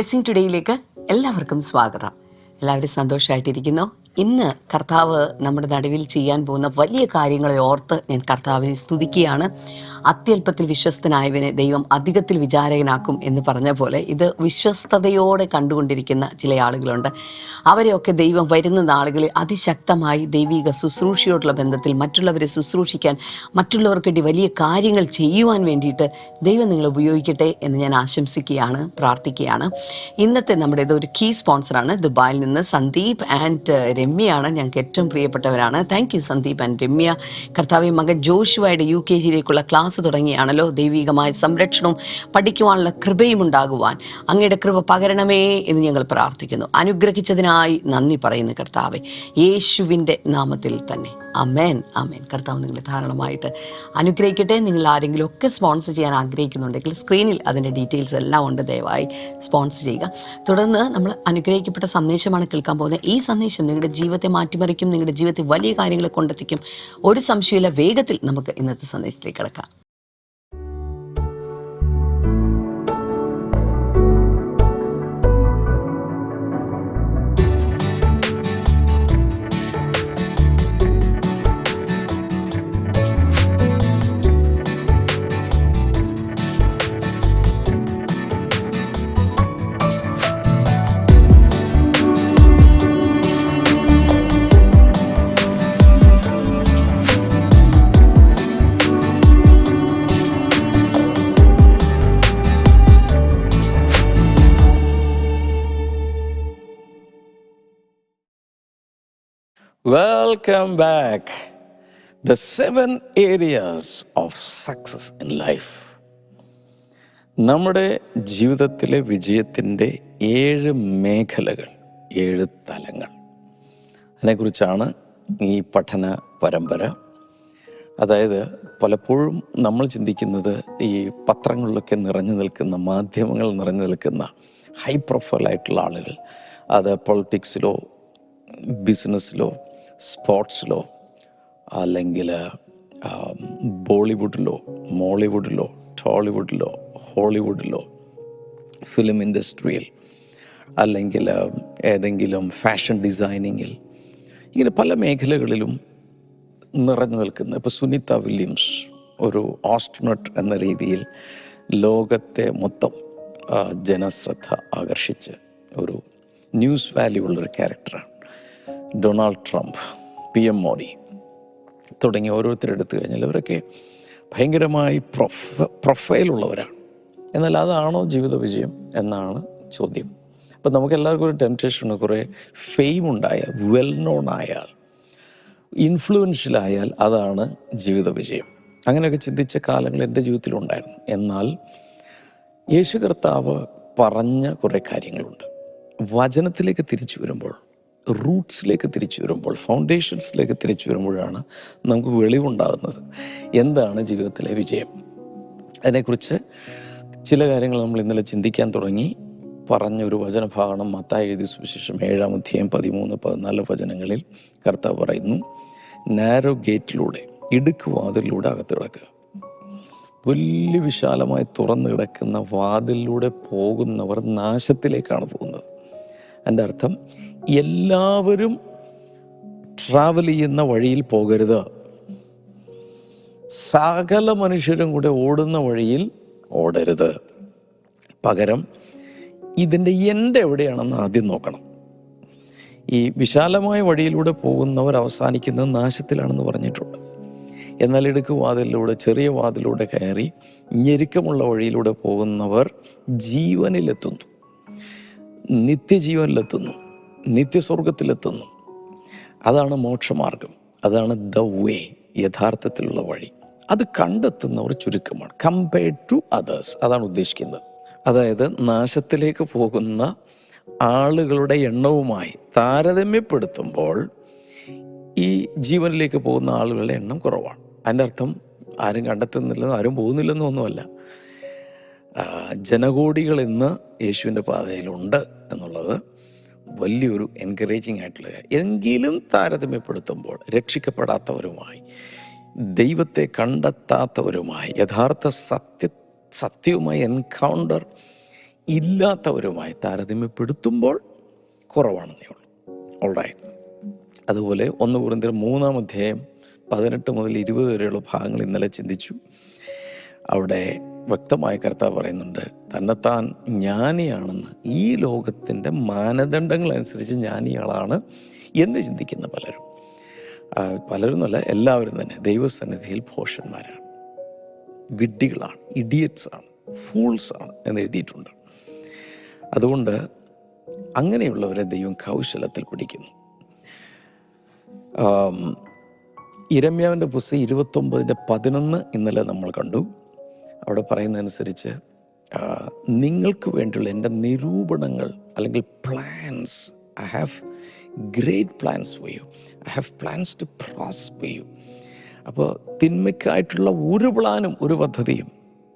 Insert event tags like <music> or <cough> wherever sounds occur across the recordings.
Blessing ടുഡേയിലേക്ക് എല്ലാവർക്കും സ്വാഗതം. എല്ലാവരും സന്തോഷമായിട്ടിരിക്കുന്നു ഇന്ന് കർത്താവ് നമ്മുടെ നടുവിൽ ചെയ്യാൻ പോകുന്ന വലിയ കാര്യങ്ങളെ ഓർത്ത് ഞാൻ കർത്താവിനെ സ്തുതിക്കുകയാണ്. അത്യല്പത്തിൽ വിശ്വസ്തനായവനെ ദൈവം അധികത്തിൽ വിചാരകനാക്കും എന്ന് പറഞ്ഞ പോലെ ഇത് വിശ്വസ്തയോടെ കണ്ടുകൊണ്ടിരിക്കുന്ന ചില ആളുകളുണ്ട്. അവരെയൊക്കെ ദൈവം വരുന്ന നാളുകളിൽ അതിശക്തമായി ദൈവിക ശുശ്രൂഷയോടുള്ള ബന്ധത്തിൽ മറ്റുള്ളവരെ ശുശ്രൂഷിക്കാൻ മറ്റുള്ളവർക്ക് വേണ്ടി വലിയ കാര്യങ്ങൾ ചെയ്യുവാൻ വേണ്ടിയിട്ട് ദൈവം നിങ്ങൾ ഉപയോഗിക്കട്ടെ എന്ന് ഞാൻ ആശംസിക്കുകയാണ് പ്രാർത്ഥിക്കുകയാണ്. ഇന്നത്തെ നമ്മുടെ ഇത് ഒരു കീ സ്പോൺസറാണ് ദുബായിൽ നിന്ന് സന്ദീപ് ആൻഡ് രമ്യയാണ്. ഞങ്ങൾക്ക് ഏറ്റവും പ്രിയപ്പെട്ടവരാണ്. Thank you Sandeep and Ramya. കർത്താവ് മകൻ ജോഷുവായുടെ യു കെ ജിയിലേക്കുള്ള ക്ലാസ് തുടങ്ങിയാണല്ലോ. ദൈവികമായ സംരക്ഷണവും പഠിക്കുവാനുള്ള കൃപയും ഉണ്ടാകുവാൻ അങ്ങയുടെ കൃപ പകരണമേ എന്ന് ഞങ്ങൾ പ്രാർത്ഥിക്കുന്നു. അനുഗ്രഹിച്ചതിനായി നന്ദി പറയുന്നു കർത്താവെ. യേശുവിന്റെ നാമത്തിൽ തന്നെ. അമേൻ അമേൻ കർത്താവ് നിങ്ങളെ ധാരാളമായിട്ട് അനുഗ്രഹിക്കട്ടെ. നിങ്ങൾ ആരെങ്കിലും ഒക്കെ സ്പോൺസർ ചെയ്യാൻ ആഗ്രഹിക്കുന്നുണ്ടെങ്കിൽ സ്ക്രീനിൽ അതിന്റെ ഡീറ്റെയിൽസ് എല്ലാം ഉണ്ട്. ദയവായി സ്പോൺസർ ചെയ്യുക. തുടർന്ന് നമ്മൾ അനുഗ്രഹിക്കപ്പെട്ട സന്ദേശമാണ് കേൾക്കാൻ പോകുന്നത്. ഈ സന്ദേശം നിങ്ങളുടെ ജീവിതത്തെ മാറ്റിമറിക്കും നിങ്ങളുടെ ജീവിതത്തിൽ വലിയ കാര്യങ്ങളെ കൊണ്ടെത്തിക്കും. ഒരു സംശയമില്ല വേഗത്തിൽ നമുക്ക് ഇന്നത്തെ സന്ദേശത്തിലേക്ക് കിടക്കാം. Welcome back the seven areas of success in life നമ്മുടെ ജീവിതത്തിലെ വിജയത്തിന്റെ ഏഴ് മേഖലകൾ ഏഴ് തലങ്ങൾ. അതിനെക്കുറിച്ചാണ് ഈ പഠന പരമ്പര. അതായത് പലപ്പോഴും നമ്മൾ ചിന്തിക്കുന്നത് ഈ പത്രങ്ങളിലൊക്കെ നിറഞ്ഞു നിൽക്കുന്ന മാധ്യമങ്ങൾ നിറഞ്ഞു നിൽക്കുന്ന ഹൈ പ്രൊഫൈൽ ആയിട്ടുള്ള ആളുകൾ. അത് പൊളിറ്റിക്സിലോ ബിസിനസ്സിലോ സ്പോർട്സിലോ അല്ലെങ്കിൽ ബോളിവുഡിലോ മോളിവുഡിലോ ടോളിവുഡിലോ ഹോളിവുഡിലോ ഫിലിം ഇൻഡസ്ട്രിയിൽ അല്ലെങ്കിൽ ഏതെങ്കിലും ഫാഷൻ ഡിസൈനിങ്ങിൽ ഇങ്ങനെ പല മേഖലകളിലും നിറഞ്ഞു നിൽക്കുന്ന ഇപ്പോൾ സുനിത വില്യംസ് ഒരു ഓസ്ട്രോനട്ട് എന്ന രീതിയിൽ ലോകത്തെ മൊത്തം ജനശ്രദ്ധ ആകർഷിച്ച് ഒരു ന്യൂസ് വാല്യൂ ഉള്ളൊരു ക്യാരക്ടറാണ് Donald Trump P M Modi തുടങ്ങി ഓരോരുത്തരെടുത്തു കഴിഞ്ഞാൽ ഇവരൊക്കെ ഭയങ്കരമായി പ്രൊഫ പ്രൊഫൈലുള്ളവരാണ് എന്നാൽ അതാണോ ജീവിത വിജയം എന്നാണ് ചോദ്യം. അപ്പം നമുക്ക് എല്ലാവർക്കും ഒരു ടെംപ്റ്റേഷൻ കുറേ ഫെയിം ഉണ്ടായ വെൽ നോൺ ആയാൽ ഇൻഫ്ലുവൻഷ്യൽ ആയാൽ അതാണ് ജീവിത വിജയം. അങ്ങനെയൊക്കെ ചിന്തിച്ച കാലങ്ങൾ എന്റെ ജീവിതത്തിലുണ്ടായിരുന്നു. എന്നാൽ യേശു കർത്താവ് പറഞ്ഞ കുറേ കാര്യങ്ങളുണ്ട്. വചനത്തിലേക്ക് തിരിച്ചു വരുമ്പോൾ റൂട്ട്സിലേക്ക് തിരിച്ചു വരുമ്പോൾ ഫൗണ്ടേഷൻസിലേക്ക് തിരിച്ചു വരുമ്പോഴാണ് നമുക്ക് വെളിവുണ്ടാകുന്നത്. എന്താണ് ജീവിതത്തിലെ വിജയം? അതിനെക്കുറിച്ച് ചില കാര്യങ്ങൾ നമ്മൾ ഇന്നലെ ചിന്തിക്കാൻ തുടങ്ങി. പറഞ്ഞ ഒരു വചനഭാഗം മത്തായി എഴുതി സുവിശേഷം ഏഴാം അധ്യായം പതിമൂന്ന് പതിനാല് വചനങ്ങളിൽ കർത്താവ് പറയുന്നു നാരോ ഗേറ്റിലൂടെ ഇടുക്ക് വാതിലിലൂടെ അകത്ത് കിടക്കുക. വലിയ വിശാലമായി തുറന്നു കിടക്കുന്ന വാതിലിലൂടെ പോകുന്നവർ നാശത്തിലേക്കാണ് പോകുന്നത്. എന്റെ അർത്ഥം എല്ലാവരും ട്രാവൽ ചെയ്യുന്ന വഴിയിൽ പോകരുത്. സകല മനുഷ്യരും കൂടെ ഓടുന്ന വഴിയിൽ ഓടരുത്. പകരം ഇതിന്റെ എന്റെ എവിടെയാണെന്ന് ആദ്യം നോക്കണം. ഈ വിശാലമായ വഴിയിലൂടെ പോകുന്നവർ അവസാനിക്കുന്നത് നാശത്തിലാണെന്ന് പറഞ്ഞിട്ടുണ്ട്. എന്നാൽ ഇടുക്ക് വാതിലിലൂടെ ചെറിയ വാതിലൂടെ കയറി ഞെരുക്കമുള്ള വഴിയിലൂടെ പോകുന്നവർ ജീവനിലെത്തുന്നു. നിത്യജീവനിലെത്തുന്നു. നിത്യസ്വർഗത്തിലെത്തുന്നു അതാണ് മോക്ഷമാർഗം. അതാണ് ദ വേ യഥാർത്ഥത്തിലുള്ള വഴി. അത് കണ്ടെത്തുന്നവർ ചുരുക്കമാണ്. കമ്പയർഡ് ടു അതേഴ്സ് അതാണ് ഉദ്ദേശിക്കുന്നത്. അതായത് നാശത്തിലേക്ക് പോകുന്ന ആളുകളുടെ എണ്ണവുമായി താരതമ്യപ്പെടുത്തുമ്പോൾ ഈ ജീവനിലേക്ക് പോകുന്ന ആളുകളുടെ എണ്ണം കുറവാണ്. അതിന്റെ അർത്ഥം ആരും കണ്ടെത്തുന്നില്ലെന്നും ആരും പോകുന്നില്ലെന്നും ഒന്നുമല്ല. ജനകോടികൾ ഇന്ന് യേശുവിന്റെ പാതയിലുണ്ട് എന്നുള്ളത് വലിയൊരു എൻകറേജിങ് ആയിട്ടുള്ള കാര്യം. എങ്കിലും താരതമ്യപ്പെടുത്തുമ്പോൾ രക്ഷിക്കപ്പെടാത്തവരുമായി ദൈവത്തെ കണ്ടെത്താത്തവരുമായി യഥാർത്ഥ സത്യ സത്യവുമായി എൻകൗണ്ടർ ഇല്ലാത്തവരുമായി താരതമ്യപ്പെടുത്തുമ്പോൾ കുറവാണെന്നേ ഉള്ളൂ. ഓൾറൈ അതുപോലെ ഒന്ന് കുറിന്തർ മൂന്നാം അധ്യായം പതിനെട്ട് മുതൽ ഇരുപത് വരെയുള്ള ഭാഗങ്ങൾ ഇന്നലെ ചിന്തിച്ചു. അവിടെ വ്യക്തമായ കർത്താവ് പറയുന്നുണ്ട് തന്നെത്താൻ ജ്ഞാനിയാണെന്ന്. ഈ ലോകത്തിന്റെ മാനദണ്ഡങ്ങൾ അനുസരിച്ച് ജ്ഞാനിയാളാണ് എന്ന് ചിന്തിക്കുന്ന പലരും. പലരുമല്ല എല്ലാവരും തന്നെ ദൈവസന്നിധിയിൽ ഭോഷന്മാരാണ്. വിഡ്ഢികളാണ് ഇഡിയറ്റ്സ് ആണ് ഫൂൾസ് ആണ് എന്ന് എഴുതിയിട്ടുണ്ട്. അതുകൊണ്ട് അങ്ങനെയുള്ളവരെ ദൈവം കൗശലത്തിൽ പിടിക്കുന്നു. ഇരമ്യാവിന്റെ പുസ്തകം ഇരുപത്തൊമ്പതിന്റെ പതിനൊന്ന് ഇന്നലെ നമ്മൾ കണ്ടു. അവിടെ പറയുന്നതനുസരിച്ച് നിങ്ങൾക്ക് വേണ്ടിയുള്ള എന്റെ നിരൂപണങ്ങൾ അല്ലെങ്കിൽ plans I have great plans for you I have plans to prosper you അപ്പോൾ തിന്മയ്ക്കായിട്ടുള്ള ഒരു പ്ലാനും ഒരു പദ്ധതിയും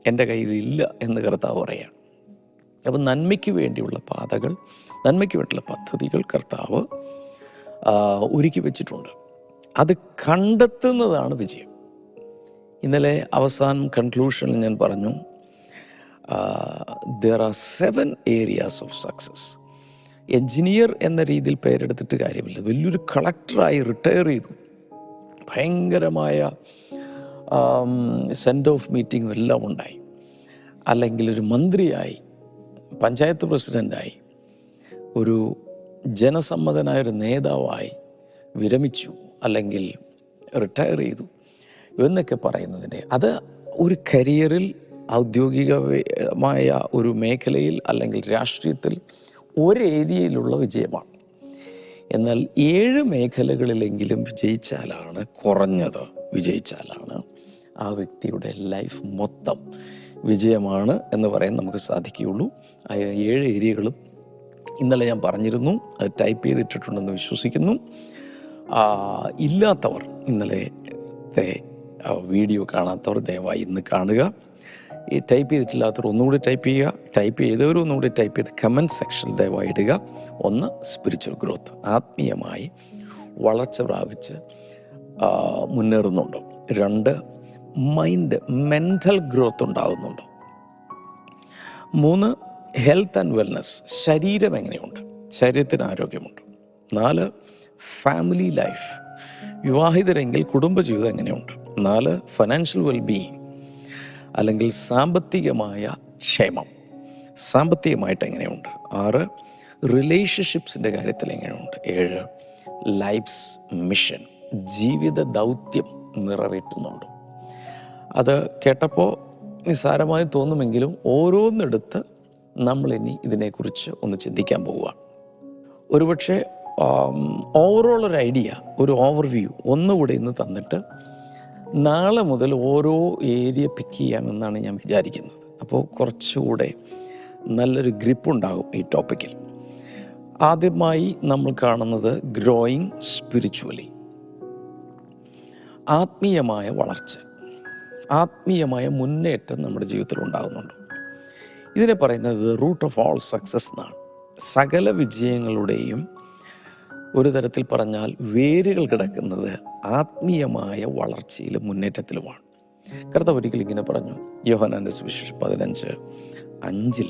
എന്റെ കയ്യിൽ ഇല്ല എന്ന് കർത്താവ് പറയാം. അപ്പം നന്മയ്ക്ക് വേണ്ടിയുള്ള പാതകൾ നന്മയ്ക്ക് വേണ്ടിയുള്ള പദ്ധതികൾ കർത്താവ് ഒരുക്കി വെച്ചിട്ടുണ്ട്. അത് കണ്ടെത്തുന്നതാണ് വിജയം. ഇന്നലെ അവസാനം കൺക്ലൂഷനിൽ ഞാൻ പറഞ്ഞു there are seven areas of success engineer എന്ന രീതിയിൽ പേരെടുത്തിട്ട് കാര്യമില്ല. വലിയൊരു കളക്ടറായി റിട്ടയർ ചെയ്തു. ഭയങ്കരമായ സെൻഡ് ഓഫ് മീറ്റിങ്ങും എല്ലാം ഉണ്ടായി. അല്ലെങ്കിൽ ഒരു മന്ത്രിയായി പഞ്ചായത്ത് പ്രസിഡന്റായി ഒരു ജനസമ്മതനായ ഒരു നേതാവായി വിരമിച്ചു അല്ലെങ്കിൽ റിട്ടയർ ചെയ്തു. എന്നൊക്കെ പറയുന്നതിന്റെ. അത് ഒരു കരിയറിൽ ഔദ്യോഗികമായ ഒരു മേഖലയിൽ അല്ലെങ്കിൽ രാഷ്ട്രീയത്തിൽ ഒരു ഏരിയയിലുള്ള വിജയമാണ്. എന്നാൽ ഏഴ് മേഖലകളിലെങ്കിലും വിജയിച്ചാലാണ് കുറഞ്ഞത് വിജയിച്ചാലാണ് ആ വ്യക്തിയുടെ ലൈഫ് മൊത്തം വിജയമാണ് എന്ന് പറയാൻ നമുക്ക് സാധിക്കുകയുള്ളൂ. ആ ഏഴ് ഏരിയകളും ഇന്നലെ ഞാൻ പറഞ്ഞിരുന്നു അത് ടൈപ്പ് ചെയ്തിട്ടിട്ടുണ്ടെന്ന് വിശ്വസിക്കുന്നു. ഇല്ലാത്തവർ ഇന്നലത്തെ ആ, വീഡിയോ കാണാത്തവർ ദയവായി ഇന്ന് കാണുക. ഈ ടൈപ്പ് ചെയ്തിട്ടില്ലാത്തവർ ഒന്നുകൂടി ടൈപ്പ് ചെയ്യുക. ടൈപ്പ് ചെയ്തവർ ഒന്നുകൂടി ടൈപ്പ് ചെയ്ത് കമന്റ് സെക്ഷനിൽ ദയവായി ഇടുക. ഒന്ന് സ്പിരിച്വൽ ഗ്രോത്ത് ആത്മീയമായി വളർച്ച പ്രാപിച്ച് മുന്നേറുന്നുണ്ടോ. രണ്ട് മൈൻഡ് മെന്റൽ ഗ്രോത്ത് ഉണ്ടാകുന്നുണ്ടോ. മൂന്ന് ഹെൽത്ത് ആൻഡ് വെൽനസ് ശരീരം എങ്ങനെയുണ്ട്? ശരീരത്തിന് ആരോഗ്യമുണ്ട്. നാല് ഫാമിലി ലൈഫ് വിവാഹിതരെങ്കിൽ കുടുംബജീവിതം എങ്ങനെയുണ്ട്? നാല് ഫിനാൻഷ്യൽ വെൽബീയിങ് അല്ലെങ്കിൽ സാമ്പത്തികമായ ക്ഷേമം. സാമ്പത്തികമായിട്ട് എങ്ങനെയുണ്ട്? ആറ് റിലേഷൻഷിപ്സിന്റെ കാര്യത്തിൽ എങ്ങനെയുണ്ട്? ഏഴ് ലൈഫ്സ് മിഷൻ ജീവിത ദൗത്യം നിറവേറ്റുന്നുണ്ട്? അത് കേട്ടപ്പോൾ നിസ്സാരമായി തോന്നുമെങ്കിലും ഓരോന്നെടുത്ത് നമ്മളിനി ഇതിനെക്കുറിച്ച് ഒന്ന് ചിന്തിക്കാൻ പോവുകയാണ് ഒരുപക്ഷെ ഓവറോൾ ഒരു ഐഡിയ ഒരു ഓവർവ്യൂ ഒന്നുകൂടെ ഇന്ന് തന്നിട്ട് നാളെ മുതൽ ഓരോ ഏരിയ പിക്ക് ചെയ്യാമെന്നാണ് ഞാൻ വിചാരിക്കുന്നത്. അപ്പോൾ കുറച്ചുകൂടെ നല്ലൊരു ഗ്രിപ്പ് ഉണ്ടാകും ഈ ടോപ്പിക്കിൽ ആദ്യമായി നമ്മൾ കാണുന്നത് ഗ്രോയിങ് സ്പിരിച്വലി ആത്മീയമായ വളർച്ച. ആത്മീയമായ മുന്നേറ്റം നമ്മുടെ ജീവിതത്തിൽ ഉണ്ടാകുന്നുണ്ട്. ഇതിനെ പറയുന്നത് റൂട്ട് ഓഫ് ഓൾ സക്സസ് എന്നാണ്. സകല വിജയങ്ങളുടെയും ഒരു തരത്തിൽ പറഞ്ഞാൽ വേരുകൾ കിടക്കുന്നത് ആത്മീയമായ വളർച്ചയിലും മുന്നേറ്റത്തിലുമാണ്. കർത്താവ് ഒരിക്കൽ ഇങ്ങനെ പറഞ്ഞു യോഹനാന്റെ സുവിശേഷം പതിനഞ്ച് അഞ്ചിൽ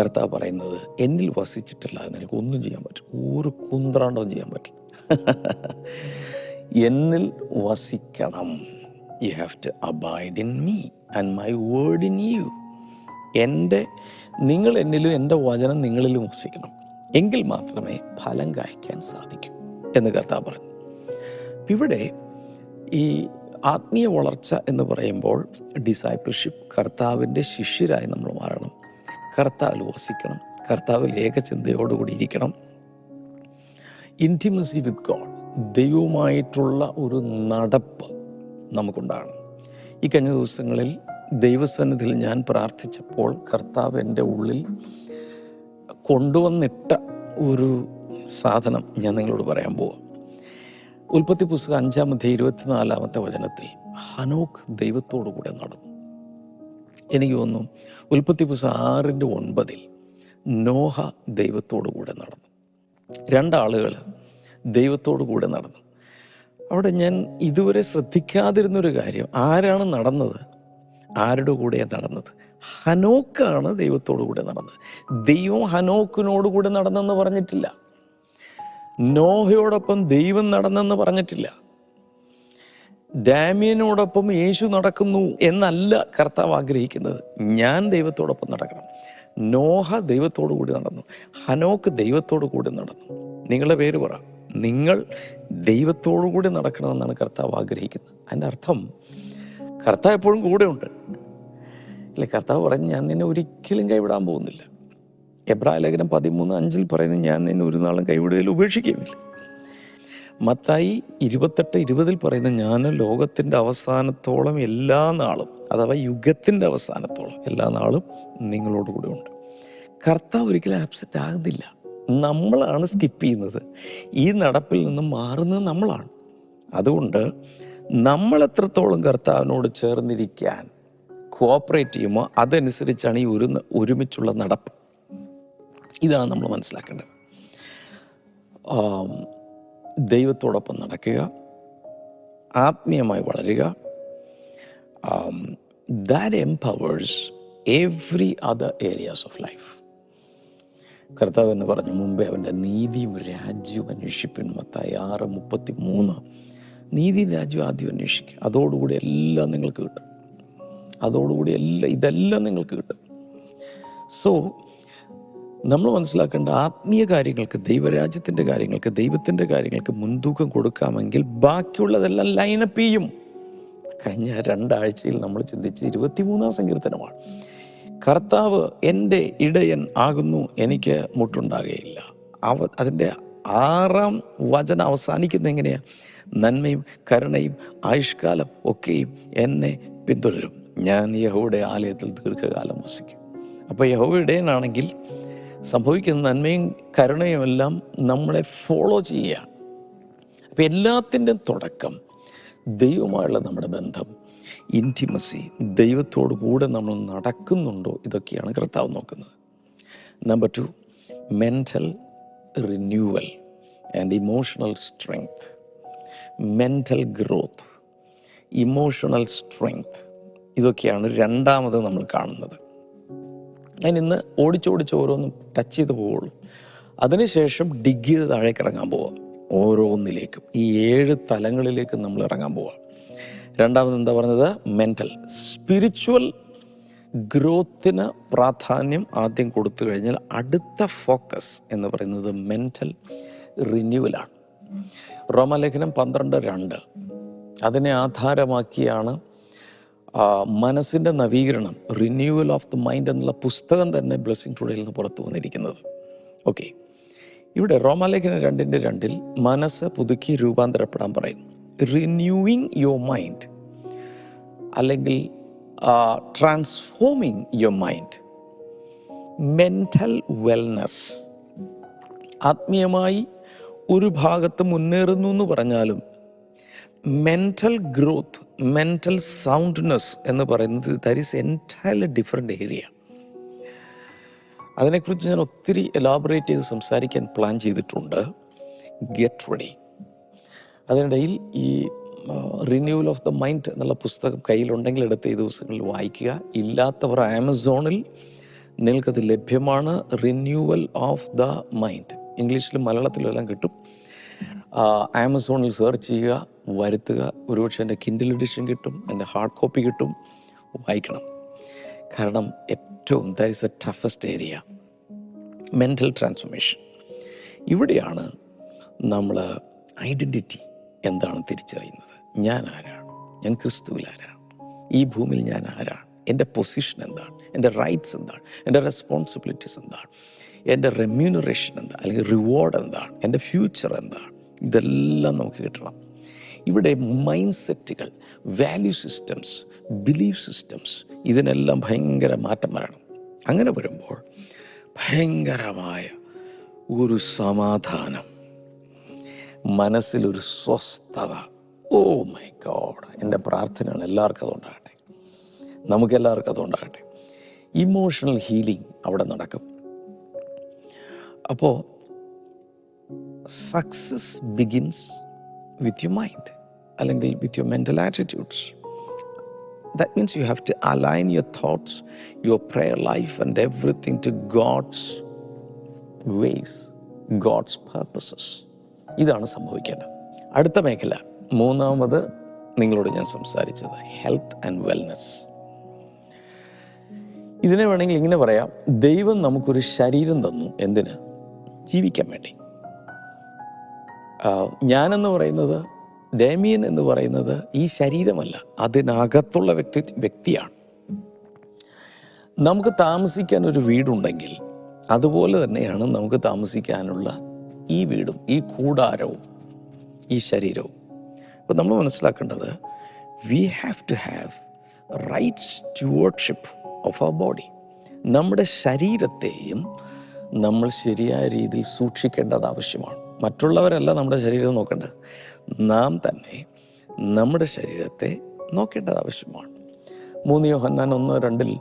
കർത്താവ് പറയുന്നത് എന്നിൽ വസിച്ചിട്ടില്ല നിനക്ക് ഒന്നും ചെയ്യാൻ പറ്റും ഒരു കുന്ത്രാണ്ടവും ചെയ്യാൻ പറ്റില്ല. <laughs> എന്നിൽ വസിക്കണം. You have to abide in me and my word in you എന്റെ നിങ്ങൾ എന്നിലും എന്റെ വചനം നിങ്ങളിലും വസിക്കണം. എങ്കിൽ മാത്രമേ ഫലം കായ്ക്കാൻ സാധിക്കൂ എന്ന് കർത്താവ് പറഞ്ഞു. ഇവിടെ ഈ ആത്മീയ വളർച്ച എന്ന് പറയുമ്പോൾ ഡിസൈപ്പിൾഷിപ്പ് കർത്താവിന്റെ ശിഷ്യരായി നമ്മൾ മാറണം. കർത്താവിൽ വസിക്കണം. കർത്താവിൽ ഏകചിന്തയോടുകൂടി ഇരിക്കണം. ഇന്റിമസി വിത്ത് ഗോഡ് ദൈവവുമായിട്ടുള്ള ഒരു നടപ്പ് നമുക്കുണ്ടാകണം. ഈ കഴിഞ്ഞ ദിവസങ്ങളിൽ ദൈവസന്നിധിയിൽ ഞാൻ പ്രാർത്ഥിച്ചപ്പോൾ കർത്താവ് എന്റെ ഉള്ളിൽ കൊണ്ടുവന്നിട്ട ഒരു സാധനം ഞാൻ നിങ്ങളോട് പറയാൻ പോവാം. ഉൽപ്പത്തി പുസ്തകം അഞ്ചാമത്തെ ഇരുപത്തിനാലാമത്തെ വചനത്തിൽ ഹനോക്ക് ദൈവത്തോടു കൂടെ നടന്നു. എനിക്ക് തോന്നുന്നു ഉൽപ്പത്തി പുസ്തകം ആറിന്റെ ഒൻപതിൽ നോഹ ദൈവത്തോടു കൂടെ നടന്നു. രണ്ടാളുകൾ ദൈവത്തോടു കൂടെ നടന്നു. അവിടെ ഞാൻ ഇതുവരെ ശ്രദ്ധിക്കാതിരുന്നൊരു കാര്യം ആരാണ് നടന്നത്? ആരുടെ കൂടെയാണ് നടന്നത്? ഹനോക്കാണ് ദൈവത്തോടു കൂടെ നടന്നത്. ദൈവം ഹനോക്കിനോട് കൂടെ നടന്നെന്ന് പറഞ്ഞിട്ടില്ല. നോഹയോടൊപ്പം ദൈവം നടന്നെന്ന് പറഞ്ഞിട്ടില്ല. ഡാമിയനോടൊപ്പം യേശു നടക്കുന്നു എന്നല്ല കർത്താവ് ആഗ്രഹിക്കുന്നത്. ഞാൻ ദൈവത്തോടൊപ്പം നടക്കണം. നോഹ ദൈവത്തോടു കൂടി നടന്നു. ഹനോക്ക് ദൈവത്തോടു കൂടി നടന്നു. നിങ്ങളുടെ പേര് പറ. നിങ്ങൾ ദൈവത്തോടു കൂടി നടക്കണമെന്നാണ് കർത്താവ് ആഗ്രഹിക്കുന്നത്. അതിന്റെ അർത്ഥം കർത്താവ് എപ്പോഴും കൂടെ ഉണ്ട് അല്ലെ കർത്താവ് പറഞ്ഞു ഞാൻ നിന്നെ ഒരിക്കലും കൈവിടാൻ പോകുന്നില്ല. എബ്രായ ലേഖനം പതിമൂന്ന് അഞ്ചിൽ പറയുന്നത് ഞാൻ നിന്നെ ഒരു നാളും കൈവിടുകയിൽ ഉപേക്ഷിക്കുകയുമില്ല. മത്തായി ഇരുപത്തെട്ട് ഇരുപതിൽ പറയുന്ന ഞാൻ ലോകത്തിന്റെ അവസാനത്തോളം എല്ലാ നാളും അഥവാ യുഗത്തിന്റെ അവസാനത്തോളം എല്ലാ നാളും നിങ്ങളോട് കൂടെ ഉണ്ട്. കർത്താവ് ഒരിക്കലും ആബ്സെറ്റ് ആകുന്നില്ല. നമ്മളാണ് സ്കിപ്പ് ചെയ്യുന്നത്. ഈ നടപ്പിൽ നിന്നും മാറുന്നത് നമ്മളാണ്. അതുകൊണ്ട് നമ്മൾ എത്രത്തോളം കർത്താവിനോട് ചേർന്നിരിക്കാൻ കോപ്പറേറ്റ് ചെയ്യുമോ അതനുസരിച്ചാണ് ഈ ഒരു ഒരുമിച്ചുള്ള നടപ്പ്. ഇതാണ് നമ്മൾ മനസ്സിലാക്കേണ്ടത്. ദൈവത്തോടൊപ്പം നടക്കുക ആത്മീയമായി വളരുക. That empowers every other areas of life കർത്താവ് എന്ന് പറഞ്ഞു മുമ്പേ അവന്റെ നീതിയും രാജ്യവും അന്വേഷിപ്പിൻ മത്തായി ആറ് മുപ്പത്തി മൂന്ന് നീതിയും രാജ്യവും ആദ്യം അന്വേഷിക്കുക അതോടുകൂടി എല്ലാം നിങ്ങൾക്ക് കിട്ടും. അതോടുകൂടി എല്ലാം ഇതെല്ലാം നിങ്ങൾക്ക് കിട്ടും. സോ നമ്മൾ മനസ്സിലാക്കേണ്ട ആത്മീയ കാര്യങ്ങൾക്ക് ദൈവരാജ്യത്തിന്റെ കാര്യങ്ങൾക്ക് ദൈവത്തിന്റെ കാര്യങ്ങൾക്ക് മുൻതൂക്കം കൊടുക്കാമെങ്കിൽ ബാക്കിയുള്ളതെല്ലാം ലൈനപ്പ് ചെയ്യും. കഴിഞ്ഞ രണ്ടാഴ്ചയിൽ നമ്മൾ ചിന്തിച്ച ഇരുപത്തിമൂന്നാം സങ്കീർത്തനമാണ്. കർത്താവ് എന്റെ ഇടയൻ ആകുന്നു എനിക്ക് മുട്ടുണ്ടാകുകയില്ല. അവ അതിന്റെ ആറാം വചനം അവസാനിക്കുന്ന എങ്ങനെയാണ് നന്മയും കരുണയും ആയുഷ്കാലം ഒക്കെയും എന്നെ പിന്തുടരും. ഞാൻ യഹോയുടെ ആലയത്തിൽ ദീർഘകാലം വസിക്കും. അപ്പോൾ യഹോവ ഇടയനാണെങ്കിൽ സംഭവിക്കുന്ന നന്മയും കരുണയും എല്ലാം നമ്മളെ ഫോളോ ചെയ്യുക അപ്പം എല്ലാത്തിന്റെയും തുടക്കം ദൈവമായുള്ള നമ്മുടെ ബന്ധം ഇന്റിമസി ദൈവത്തോടു കൂടെ നമ്മൾ നടക്കുന്നുണ്ടോ ഇതൊക്കെയാണ് കർത്താവ് നോക്കുന്നത്. Number two mental renewal and emotional strength mental growth emotional strength ഇതൊക്കെയാണ് രണ്ടാമത് നമ്മൾ കാണുന്നത്. ഞാൻ ഇന്ന് ഓടിച്ചോടിച്ച് ഓരോന്നും ടച്ച് ചെയ്ത് പോവുള്ളൂ. അതിനുശേഷം ഡിഗ് ചെയ്ത് താഴേക്ക് ഇറങ്ങാൻ പോവാം. ഓരോന്നിലേക്കും. ഈ ഏഴ് തലങ്ങളിലേക്കും നമ്മൾ ഇറങ്ങാൻ പോവാം. രണ്ടാമത് എന്താ പറഞ്ഞത്? മെന്റൽ സ്പിരിച്വൽ ഗ്രോത്തിന് പ്രാധാന്യം ആദ്യം കൊടുത്തു കഴിഞ്ഞാൽ അടുത്ത ഫോക്കസ് എന്ന് പറയുന്നത് മെന്റൽ റിന്യൂവലാണ് റോമലേഖനം പന്ത്രണ്ട് രണ്ട്. അതിനെ ആധാരമാക്കിയാണ് മനസ്സിന്റെ നവീകരണം റിന്യൂവൽ ഓഫ് ദ മൈൻഡ് എന്നുള്ള പുസ്തകം തന്നെ ബ്ലെസ്സിങ് ടുഡേയിൽ നിന്ന് പുറത്തു വന്നിരിക്കുന്നത്. ഓക്കെ ഇവിടെ റോമാലേഖന രണ്ടിന്റെ രണ്ടിൽ മനസ്സ് പുതുക്കി രൂപാന്തരപ്പെടാൻ പറയുന്നു. റിന്യൂയിങ് യുവർ മൈൻഡ് അല്ലെങ്കിൽ transforming your mind mental wellness ആത്മീയമായി ഒരു ഭാഗത്ത് മുന്നേറുന്നു എന്ന് പറഞ്ഞാലും മെന്റൽ ഗ്രോത്ത് മെന്റൽ സൗണ്ട്നെസ് എന്ന് പറയുന്നത് that is entirely different area അതിനെക്കുറിച്ച് ഞാൻ ഒത്തിരി എലാബറേറ്റ് ചെയ്ത് സംസാരിക്കാൻ പ്ലാൻ ചെയ്തിട്ടുണ്ട്. ഗെറ്റ് റെഡി അതിനിടയിൽ ഈ റിന്യൂവൽ ഓഫ് ദ മൈൻഡ് എന്നുള്ള പുസ്തകം കയ്യിലുണ്ടെങ്കിൽ എടുത്ത് ഈ ദിവസങ്ങളിൽ വായിക്കുക. ഇല്ലാത്തവർ ആമസോണിൽ നിങ്ങൾക്കത് ലഭ്യമാണ്. റിന്യൂവൽ ഓഫ് ദ മൈൻഡ് ഇംഗ്ലീഷിലും മലയാളത്തിലും എല്ലാം കിട്ടും. ആമസോണിൽ സെർച്ച് ചെയ്യുക. വരുത്തുക. ഒരുപക്ഷെ എന്റെ കിൻഡിൽ എഡിഷൻ കിട്ടും എന്റെ ഹാർഡ് കോപ്പി കിട്ടും വായിക്കണം. കാരണം ഏറ്റവും that is a toughest area mental transformation ഇവിടെയാണ് നമ്മൾ ഐഡന്റിറ്റി എന്താണ് തിരിച്ചറിയുന്നത്. ഞാൻ ആരാണ്? ഞാൻ ക്രിസ്തുവിൽ ആരാണ്? ഈ ഭൂമിയിൽ ഞാൻ ആരാണ്? എന്റെ പൊസിഷൻ എന്താണ്? എന്റെ റൈറ്റ്സ് എന്താണ്? എന്റെ റെസ്പോൺസിബിലിറ്റീസ് എന്താണ്? എന്റെ റെമ്യൂണറേഷൻ എന്താണ്? അല്ലെങ്കിൽ റിവാർഡ് എന്താണ്? എന്റെ ഫ്യൂച്ചർ എന്താണ്? ഇതെല്ലാം നമുക്ക് കിട്ടണം. ഇവിടെ മൈൻഡ് സെറ്റുകൾ വാല്യൂ സിസ്റ്റംസ് ബിലീഫ് സിസ്റ്റംസ് ഇതിനെല്ലാം ഭയങ്കര മാറ്റം വരണം. അങ്ങനെ വരുമ്പോൾ ഭയങ്കരമായ ഒരു സമാധാനം മനസ്സിലൊരു സ്വസ്ഥത. ഓ മൈ ഗോഡ് എന്റെ പ്രാർത്ഥനയാണ് എല്ലാവർക്കും അതുണ്ടാകട്ടെ. നമുക്കെല്ലാവർക്കും അതുണ്ടാകട്ടെ. ഇമോഷണൽ ഹീലിംഗ് അവിടെ നടക്കും. അപ്പോൾ success begins with you mind അല്ലെങ്കിൽ with your mental attitudes that means you have to align your thoughts your prayer life and everything to God's ways God's purposes ഇതാണ് സംഭവിക്കേണ്ടത്. അടുത്ത മേഖല മൂന്നാമത് നിങ്ങളോട് ഞാൻ സംസാരിച്ചത് ഹെൽത്ത് ആൻഡ് വെൽനെസ് ഇതിനെ വേണമെങ്കിൽ ഇങ്ങനെ പറയാം ദൈവം നമുക്കൊരു ശരീരം തന്നു എന്തിന്? ജീവിക്കാൻ വേണ്ടി. ഞാനെന്ന് പറയുന്നത് ഡേമിയൻ എന്ന് പറയുന്നത് ഈ ശരീരമല്ല അതിനകത്തുള്ള വ്യക്തി വ്യക്തിയാണ്. നമുക്ക് താമസിക്കാൻ ഒരു വീടുണ്ടെങ്കിൽ അതുപോലെ തന്നെയാണ് നമുക്ക് താമസിക്കാനുള്ള ഈ വീടും ഈ കൂടാരവും ഈ ശരീരവും. അപ്പോൾ നമ്മൾ മനസ്സിലാക്കേണ്ടത് we have to have right stewardship of our body നമ്മുടെ ശരീരത്തെയും നമ്മൾ ശരിയായ രീതിയിൽ സൂക്ഷിക്കേണ്ടത് ആവശ്യമാണ്. മറ്റുള്ളവരല്ല നമ്മുടെ ശരീരം നോക്കേണ്ടത്. നാം തന്നെ നമ്മുടെ ശരീരത്തെ നോക്കേണ്ടത് ആവശ്യമാണ്. മൂന്ന് യോഹന്നാൻ ഒന്ന് രണ്ടിൽ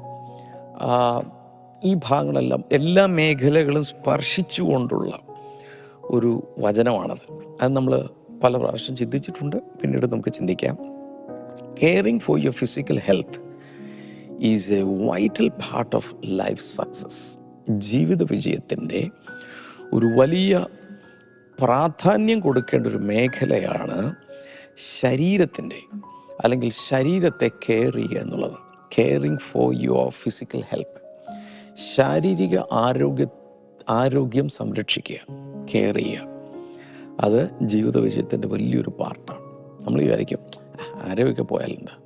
ഈ ഭാഗങ്ങളെല്ലാം എല്ലാ മേഖലകളും സ്പർശിച്ചുകൊണ്ടുള്ള ഒരു വചനമാണത്. അത് നമ്മൾ പല പ്രാവശ്യം ചിന്തിച്ചിട്ടുണ്ട്. പിന്നീട് നമുക്ക് ചിന്തിക്കാം. Caring for your physical health is a vital part of life success ജീവിത വിജയത്തിന്റെ ഒരു വലിയ പ്രാധാന്യം കൊടുക്കേണ്ട ഒരു മേഖലയാണ് ശരീരത്തിന്റെ അല്ലെങ്കിൽ ശരീരത്തെ കെയർ ചെയ്യുക എന്നുള്ളത്. Caring for your physical health ശാരീരിക ആരോഗ്യ ആരോഗ്യം സംരക്ഷിക്കുക കെയർ ചെയ്യുക. അത് ജീവിത വിജയത്തിന്റെ വലിയൊരു പാർട്ടാണ് നമ്മൾ വിചാരിക്കും "ആ, ആരോഗ്യമൊക്കെ പോയാൽ എന്താ?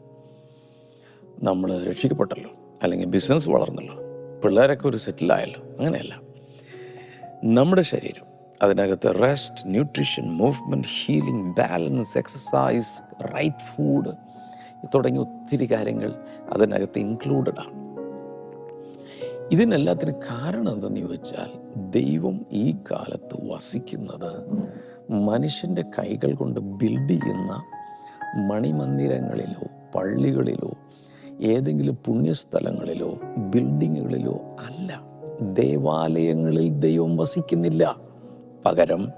നമ്മൾ രക്ഷിക്കപ്പെട്ടല്ലോ അല്ലെങ്കിൽ ബിസിനസ് വളർന്നല്ലോ പിള്ളേരൊക്കെ ഒരു സെറ്റിലായല്ലോ അങ്ങനെയല്ല. നമ്മുടെ ശരീരം അതിനകത്ത് rest nutrition movement healing balance exercise right food തുടങ്ങിയ ഒത്തിരി കാര്യങ്ങൾ അതിനകത്ത് ഇൻക്ലൂഡഡ് ആണ്. ഇതിനെല്ലാത്തിനും കാരണം എന്തെന്ന് ചോദിച്ചാൽ ദൈവം ഈ കാലത്ത് വസിക്കുന്നത് മനുഷ്യന്റെ കൈകൾ കൊണ്ട് ബിൽഡ് ചെയ്യുന്ന മണിമന്ദിരങ്ങളിലോ പള്ളികളിലോ ഏതെങ്കിലും പുണ്യസ്ഥലങ്ങളിലോ ബിൽഡിങ്ങുകളിലോ അല്ല. ദേവാലയങ്ങളിൽ ദൈവം വസിക്കുന്നില്ല. പകരം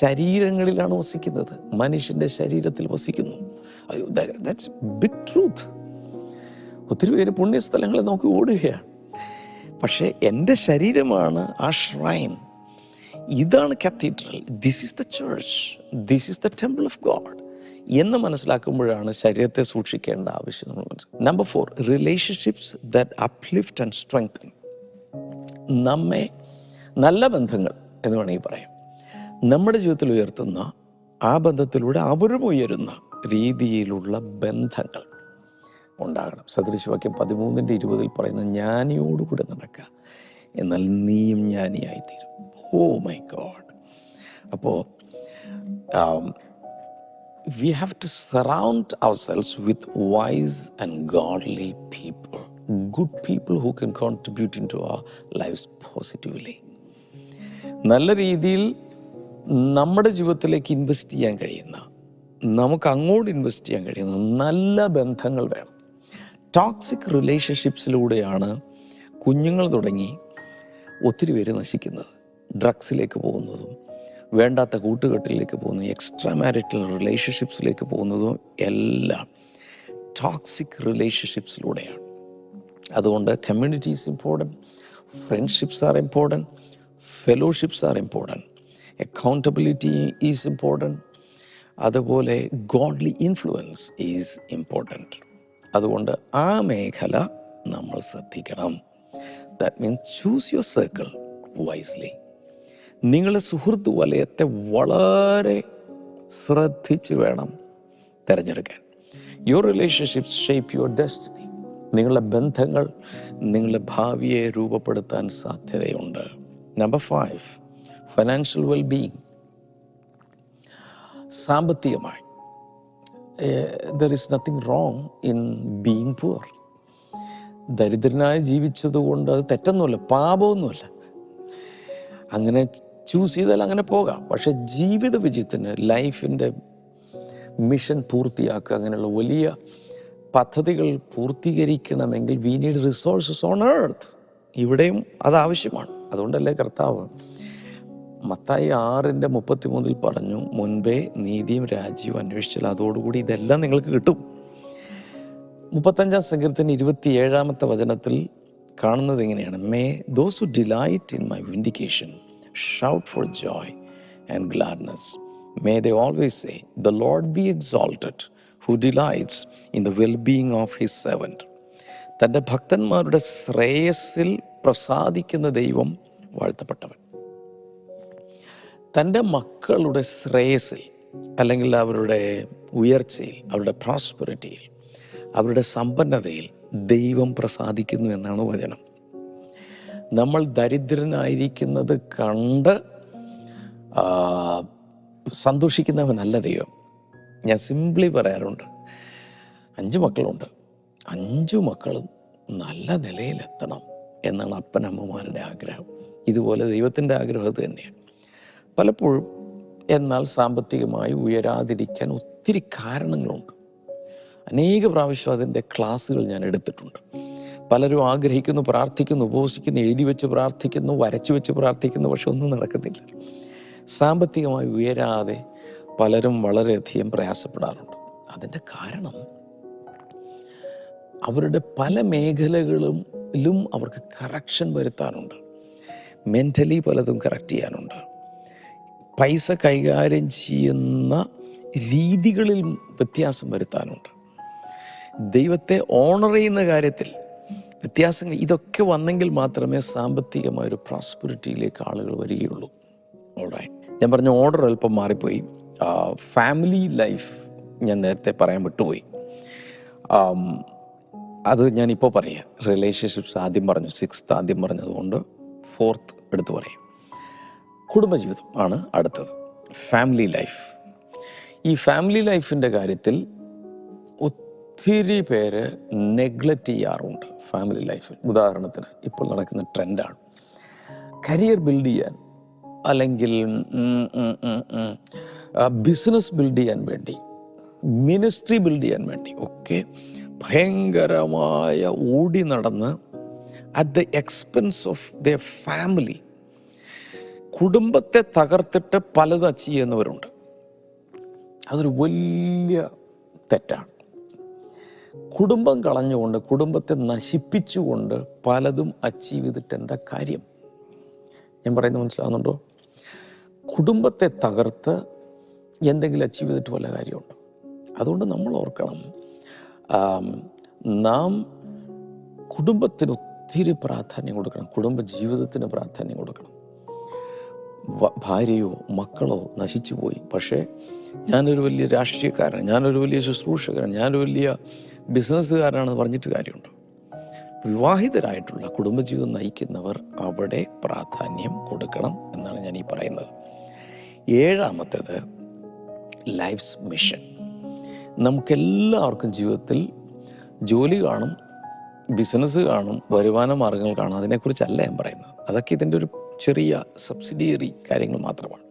ശരീരങ്ങളിലാണ് വസിക്കുന്നത്. മനുഷ്യന്റെ ശരീരത്തിൽ വസിക്കുന്നു. അയ്യോ ദാറ്റ്സ് ബിഗ് ട്രൂത്ത് ഒത്തിരി പേര് പുണ്യസ്ഥലങ്ങളെ നോക്കി ഓടുകയാണ്. പക്ഷേ എന്റെ ശരീരമാണ് ആ ഷ്രൈൻ ഇതാണ് cathedral this is the church this is the temple of God എന്ന് മനസ്സിലാക്കുമ്പോഴാണ് ശരീരത്തെ സൂക്ഷിക്കേണ്ട ആവശ്യം നമ്മൾ number four relationships that uplift and strengthen നമ്മെ നല്ല ബന്ധങ്ങൾ എന്ന് വേണമെങ്കിൽ പറയാം. നമ്മുടെ ജീവിതത്തിൽ ഉയർത്തുന്ന ആ ബന്ധത്തിലൂടെ അവരും ഉയരുന്ന രീതിയിലുള്ള ബന്ധങ്ങൾ ഉണ്ടാകണം. സദൃശവാക്യം പതിമൂന്നിന്റെ ഇരുപതിൽ പറയുന്ന ജ്ഞാനിയോടുകൂടെ നടക്കുക എന്നാൽ നീയും ജ്ഞാനിയായിത്തീരും. Oh my God. അപ്പോൾ we have to surround our selves with wise and godly people good people who who contribute in to our life positively. നല്ല രീതിയിൽ നമ്മുടെ ജീവിതത്തിലേക്ക് ഇൻവെസ്റ്റ് ചെയ്യാൻ കഴിയുന്ന നമുക്ക് അങ്ങോട്ട് ഇൻവെസ്റ്റ് ചെയ്യാൻ കഴിയുന്ന നല്ല ബന്ധങ്ങൾ വേണം. ടോക്സിക് റിലേഷൻഷിപ്സിലൂടെയാണ് കുഞ്ഞുങ്ങൾ തുടങ്ങി ഒത്തിരി പേര് നശിക്കുന്നത്. ഡ്രഗ്സിലേക്ക് പോകുന്നതും വേണ്ടാത്ത കൂട്ടുകെട്ടിലേക്ക് പോകുന്നതും എക്സ്ട്രാ മാരിറ്റൽ റിലേഷൻഷിപ്സിലേക്ക് പോകുന്നതും എല്ലാം ടോക്സിക് റിലേഷൻഷിപ്സിലൂടെയാണ് അതുകൊണ്ട് community is important friendships are important fellowships are important accountability is important അതുപോലെ ഗോഡ്ലി ഇൻഫ്ലുവൻസ് ഈസ് ഇമ്പോർട്ടന്റ് അതുകൊണ്ട് ആ മേഖല നമ്മൾ ശ്രദ്ധിക്കണം. That means choose your circle wisely നിങ്ങളുടെ സുഹൃത്ത് വലയത്തെ വളരെ ശ്രദ്ധിച്ച് വേണം തിരഞ്ഞെടുക്കാൻ. Your relationships shape your destiny നിങ്ങളുടെ ബന്ധങ്ങൾ നിങ്ങളുടെ ഭാവിയെ രൂപപ്പെടുത്താൻ സാധ്യതയുണ്ട്. Number five financial well being സാമ്പത്തികമായി there is nothing wrong in being poor ദരിദ്രനായി ജീവിച്ചതുകൊണ്ട് അത് തെറ്റൊന്നുമല്ല പാപമൊന്നുമല്ല. അങ്ങനെ ചൂസ് ചെയ്താൽ അങ്ങനെ പോകാം. പക്ഷെ ജീവിത വിജയത്തിന് ലൈഫിന്റെ മിഷൻ പൂർത്തിയാക്കുക അങ്ങനെയുള്ള വലിയ പദ്ധതികൾ പൂർത്തീകരിക്കണമെങ്കിൽ we need resources on earth ഇവിടെയും അത് ആവശ്യമാണ്. അതുകൊണ്ടല്ലേ കർത്താവ്? മത്തായി ആറിന്റെ മുപ്പത്തി മൂന്നിൽ പറഞ്ഞു മുൻപേ നീതിയും രാജ്യവും അന്വേഷിച്ചാൽ അതോടുകൂടി ഇതെല്ലാം നിങ്ങൾക്ക് കിട്ടും. മുപ്പത്തഞ്ചാം സങ്കീർത്തന ഇരുപത്തിയേഴാമത്തെ വചനത്തിൽ കാണുന്നത് എങ്ങനെയാണ് may those delight in my vindication shout for joy and gladness may they always say the Lord be exalted who delights in the well being of his servant തന്റെ ഭക്തന്മാരുടെ ശ്രേയസ്സിൽ പ്രസാദിക്കുന്ന ദൈവം വാഴ്ത്തപ്പെട്ടവൻ. തന്റെ മക്കളുടെ ശ്രേയസിൽ അല്ലെങ്കിൽ അവരുടെ ഉയർച്ചയിൽ അവരുടെ പ്രോസ്പെറിറ്റിയിൽ അവരുടെ സമ്പന്നതയിൽ ദൈവം പ്രസാദിക്കുന്നു എന്നാണ് വചനം. നമ്മൾ ദരിദ്രനായിരിക്കുന്നത് കണ്ട് സന്തോഷിക്കുന്നവനല്ല ദൈവം. ഞാൻ സിംപ്ലി പറയാറുണ്ട് അഞ്ച് മക്കളുണ്ട്. അഞ്ചു മക്കളും നല്ല നിലയിലെത്തണം. എന്നാണ് അപ്പനമ്മമാരുടെ ആഗ്രഹം. ഇതുപോലെ ദൈവത്തിന്റെ ആഗ്രഹം തന്നെയാണ്. പലപ്പോഴും എന്നാൽ സാമ്പത്തികമായി ഉയരാതിരിക്കാൻ ഒത്തിരി കാരണങ്ങളുണ്ട്. അനേക പ്രാവശ്യം അതിന്റെ ക്ലാസ്സുകൾ ഞാൻ എടുത്തിട്ടുണ്ട്. പലരും ആഗ്രഹിക്കുന്നു പ്രാർത്ഥിക്കുന്നു ഉപവസിക്കുന്നു എഴുതി വെച്ച് പ്രാർത്ഥിക്കുന്നു വരച്ചു വെച്ച് പ്രാർത്ഥിക്കുന്നു പക്ഷെ ഒന്നും നടക്കുന്നില്ല സാമ്പത്തികമായി ഉയരാതെ പലരും വളരെയധികം പ്രയാസപ്പെടാറുണ്ട്. അതിന്റെ കാരണം അവരുടെ പല മേഖലകളിലും അവർക്ക് കറക്ഷൻ വരുത്താനുണ്ട്. മെന്റലി പലതും കറക്റ്റ് ചെയ്യാനുണ്ട്. പൈസ കൈകാര്യം ചെയ്യുന്ന രീതികളിൽ വ്യത്യാസം വരുത്താനുണ്ട്. ദൈവത്തെ ഓണർ ചെയ്യുന്ന കാര്യത്തിൽ വ്യത്യാസങ്ങൾ ഇതൊക്കെ വന്നെങ്കിൽ മാത്രമേ സാമ്പത്തികമായ ഒരു പ്രോസ്പെരിറ്റിയിലേക്ക് ആളുകൾ വരികയുള്ളൂ. ഓൾറൈറ്റ് ഞാൻ പറഞ്ഞ ഓർഡർ അല്പം മാറിപ്പോയി. ഫാമിലി ലൈഫ് ഞാൻ നേരത്തെ പറയാൻ വിട്ടുപോയി. അത് ഞാനിപ്പോൾ പറയാം. റിലേഷൻഷിപ്സ് ആദ്യം പറഞ്ഞു സിക്സ്ത് ആദ്യം പറഞ്ഞതുകൊണ്ട് ഫോർത്ത് എടുത്തു പറയും. കുടുംബജീവിതം ആണ് അടുത്തത്. ഫാമിലി ലൈഫ് ഈ ഫാമിലി ലൈഫിന്റെ കാര്യത്തിൽ ഒത്തിരി പേര് നെഗ്ലക്റ്റ് ചെയ്യാറുണ്ട് ഫാമിലി ലൈഫിൽ ഉദാഹരണത്തിന് ഇപ്പോൾ നടക്കുന്ന ട്രെൻഡാണ് കരിയർ ബിൽഡ് ചെയ്യാൻ അല്ലെങ്കിൽ ബിസിനസ് ബിൽഡ് ചെയ്യാൻ വേണ്ടി മിനിസ്ട്രി ബിൽഡ് ചെയ്യാൻ വേണ്ടി ഒക്കെ ഭയങ്കരമായ ഓടി നടന്ന് at the expense of the family കുടുംബത്തെ തകർത്തിട്ട് പലത് അച്ചീവ് ചെയ്യുന്നവരുണ്ട്. അതൊരു വലിയ തെറ്റാണ്. കുടുംബം കളഞ്ഞുകൊണ്ട് കുടുംബത്തെ നശിപ്പിച്ചുകൊണ്ട് പലതും അച്ചീവ് ചെയ്തിട്ട് എന്താ കാര്യം? ഞാൻ പറയുന്നത് മനസ്സിലാകുന്നുണ്ടോ കുടുംബത്തെ തകർത്ത് എന്തെങ്കിലും അച്ചീവ് ചെയ്തിട്ട് വല്ല കാര്യമുണ്ട്? അതുകൊണ്ട് നമ്മൾ ഓർക്കണം നാം കുടുംബത്തിന് ഒത്തിരി പ്രാധാന്യം കൊടുക്കണം. കുടുംബ ജീവിതത്തിന് പ്രാധാന്യം കൊടുക്കണം. ഭാര്യയോ മക്കളോ നശിച്ചു പോയി പക്ഷേ ഞാനൊരു വലിയ രാഷ്ട്രീയക്കാരനാണ്. ഞാനൊരു വലിയ ശുശ്രൂഷകനാണ്. ഞാനൊരു വലിയ ബിസിനസ്സുകാരനാണെന്ന് പറഞ്ഞിട്ട് കാര്യമുണ്ട്. വിവാഹിതരായിട്ടുള്ള കുടുംബജീവിതം നയിക്കുന്നവർ അവിടെ പ്രാധാന്യം കൊടുക്കണം എന്നാണ് ഞാൻ ഈ പറയുന്നത്. ഏഴാമത്തേത് ലൈഫ്സ് മിഷൻ. നമുക്കെല്ലാവർക്കും ജീവിതത്തിൽ ജോലി കാണും ബിസിനസ് കാണും വരുമാന മാർഗങ്ങൾ കാണും. അതിനെക്കുറിച്ചല്ല ഞാൻ പറയുന്നത്. അതൊക്കെ ഇതിന്റെ ഒരു ചെറിയ സബ്സിഡിയറി കാര്യങ്ങൾ മാത്രമാണ്.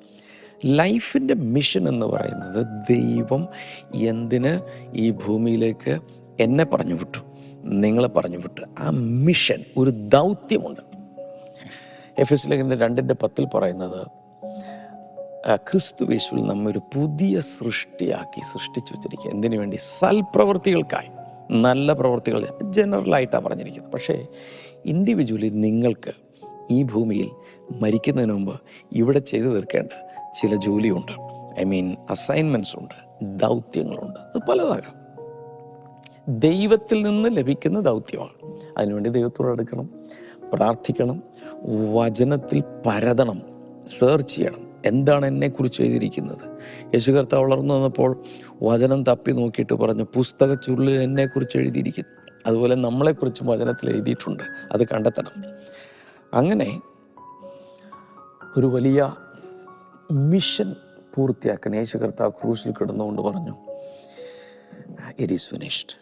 ലൈഫിന്റെ മിഷൻ എന്ന് പറയുന്നത് ദൈവം എന്തിന് ഈ ഭൂമിയിലേക്ക് എന്നെ പറഞ്ഞു വിട്ടു നിങ്ങളെ പറഞ്ഞു വിട്ടു. ആ മിഷൻ ഒരു ദൗത്യമുണ്ട്. എഫ് എസ് ലേഖന്റെ രണ്ടിന്റെ പത്തിൽ പറയുന്നത് ആ, ക്രിസ്തു യേശുവിൽ നമ്മെ ഒരു പുതിയ സൃഷ്ടിയാക്കി സൃഷ്ടിച്ചു വെച്ചിരിക്കുക എന്തിനു വേണ്ടി? സൽപ്രവൃത്തികൾക്കായി. നല്ല പ്രവൃത്തികൾ ജനറലായിട്ടാണ് പറഞ്ഞിരിക്കുന്നത്. പക്ഷേ ഇൻഡിവിജ്വലി നിങ്ങൾക്ക് ഈ ഭൂമിയിൽ മരിക്കുന്നതിന് മുമ്പ് ഇവിടെ ചെയ്തു തീർക്കേണ്ട ചില ജോലിയുണ്ട്. ഐ മീൻ അസൈൻമെന്റ്സ് ഉണ്ട് ദൗത്യങ്ങളുണ്ട്. അത് പലതാകാം. ദൈവത്തിൽ നിന്ന് ലഭിക്കുന്ന ദൗത്യമാണ്. അതിനുവേണ്ടി ദൈവത്തോട് അടുക്കണം പ്രാർത്ഥിക്കണം വചനത്തിൽ പരതണം സെർച്ച് ചെയ്യണം. എന്താണ് എന്നെക്കുറിച്ച് എഴുതിയിരിക്കുന്നത്? യേശു കർത്താവ് വളർന്നു വന്നപ്പോൾ വചനം തപ്പി നോക്കിയിട്ട് പറഞ്ഞു പുസ്തക ചുരുളിൽ എന്നെക്കുറിച്ച് എഴുതിയിരിക്കുന്നു. അതുപോലെ നമ്മളെക്കുറിച്ചും വചനത്തിൽ എഴുതിയിട്ടുണ്ട്. അത് കണ്ടെത്തണം. അങ്ങനെ ഒരു വലിയ മിഷൻ പൂർത്തിയാക്കാൻ യേശു കർത്താവ് ക്രൂസിൽ കിടന്നുകൊണ്ട് പറഞ്ഞു ഇറ്റ് ഈസ് ഫിനിഷ്ഡ്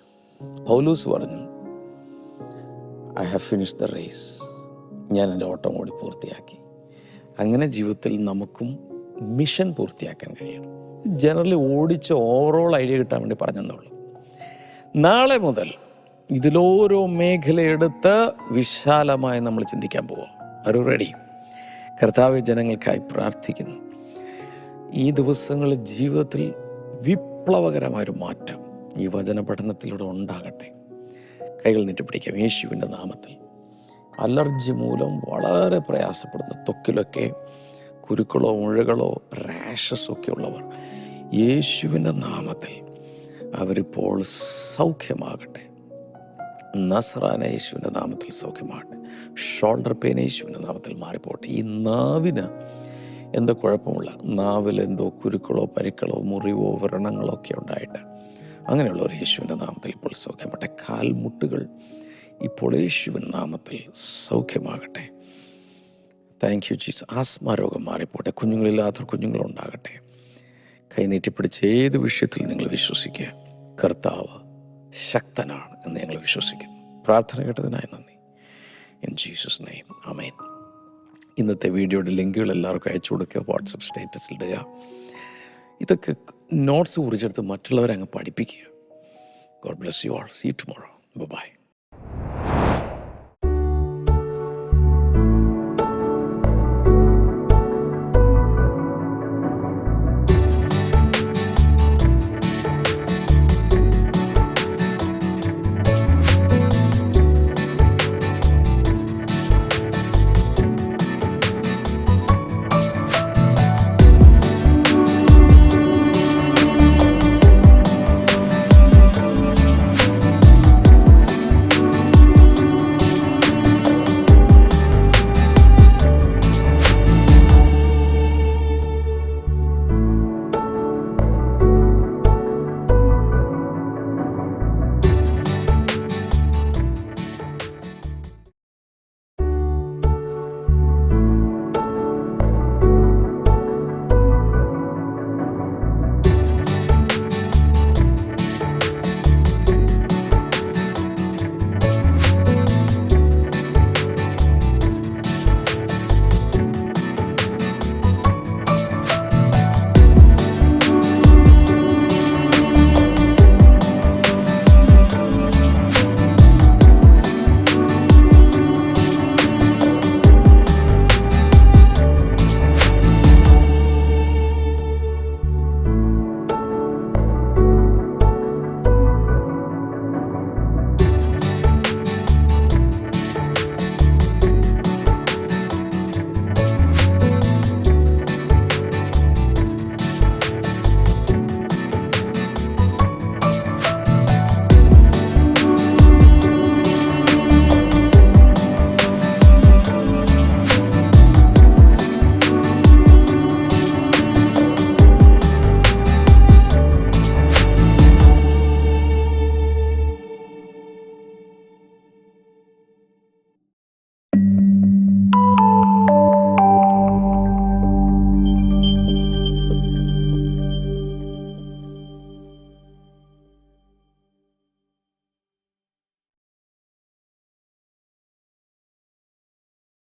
പൗലൂസ് പറഞ്ഞു I have finish the race ഞാൻ എന്റെ ഓട്ടം കൂടി പൂർത്തിയാക്കി. അങ്ങനെ ജീവിതത്തിൽ നമുക്കും മിഷൻ പൂർത്തിയാക്കാൻ കഴിയണം. ജനറലി ഓടിച്ച് ഓവറോൾ ഐഡിയ കിട്ടാൻ വേണ്ടി പറഞ്ഞെന്നുള്ളൂ. നാളെ മുതൽ ഇതിലോരോ മേഖലയെടുത്ത് വിശാലമായി നമ്മൾ ചിന്തിക്കാൻ പോവാം. ഒരു റെഡി കർത്താവ് ജനങ്ങൾക്കായി പ്രാർത്ഥിക്കുന്നു. ഈ ദിവസങ്ങളിൽ ജീവിതത്തിൽ വിപ്ലവകരമായൊരു മാറ്റം ഈ വചന പഠനത്തിലൂടെ ഉണ്ടാകട്ടെ. കൈകൾ നീട്ടിപ്പിടിക്കാം. യേശുവിന്റെ നാമത്തിൽ. അലർജി മൂലം വളരെ പ്രയാസപ്പെടുന്ന തൊക്കിലൊക്കെ കുരുക്കളോ മുഴകളോ റാഷസ് ഒക്കെ ഉള്ളവർ. യേശുവിന്റെ നാമത്തിൽ അവരിപ്പോൾ സൗഖ്യമാകട്ടെ. നസ്രാന യേശുവിന്റെ നാമത്തിൽ സൗഖ്യമാകട്ടെ. ഷോൾഡർ പെയിൻ യേശുവിന്റെ നാമത്തിൽ മാറിപ്പോട്ടെ ഈ നാവിന് എന്തോ കുഴപ്പമുള്ള നാവിൽ എന്തോ കുരുക്കളോ പരിക്കളോ മുറിവോ വ്രണങ്ങളോ ഒക്കെ ഉണ്ടായിട്ട് അങ്ങനെയുള്ളവർ യേശുവിന്റെ നാമത്തിൽ ഇപ്പോൾ സൗഖ്യമാട്ടെ കാൽമുട്ടുകൾ ഇപ്പോൾ യേശുവിൻ നാമത്തിൽ സൗഖ്യമാകട്ടെ. താങ്ക് യു ജീസ് ആസ്മ രോഗം മാറിപ്പോട്ടെ. കുഞ്ഞുങ്ങളില്ലാത്ത കുഞ്ഞുങ്ങളുണ്ടാകട്ടെ. കൈനീട്ടിപ്പിടിച്ച് ഏത് വിഷയത്തിൽ നിങ്ങൾ വിശ്വസിക്കുക? കർത്താവ് ശക്തനാണ് എന്ന് ഞങ്ങൾ വിശ്വസിക്കുന്നു. പ്രാർത്ഥന കേട്ടതിനായി നന്ദി. ഇൻ ജീസസ് നെയ്മ് അമേൻ ഇന്നത്തെ വീഡിയോയുടെ ലിങ്കുകൾ എല്ലാവർക്കും അയച്ചു കൊടുക്കുക. വാട്സപ്പ് സ്റ്റേറ്റസിൽ ഇടുക. ഇതൊക്കെ നോട്ട്സ് കുറിച്ചെടുത്ത് മറ്റുള്ളവരെ അങ്ങ് പഠിപ്പിക്കുക. God bless you all see tomorrow bye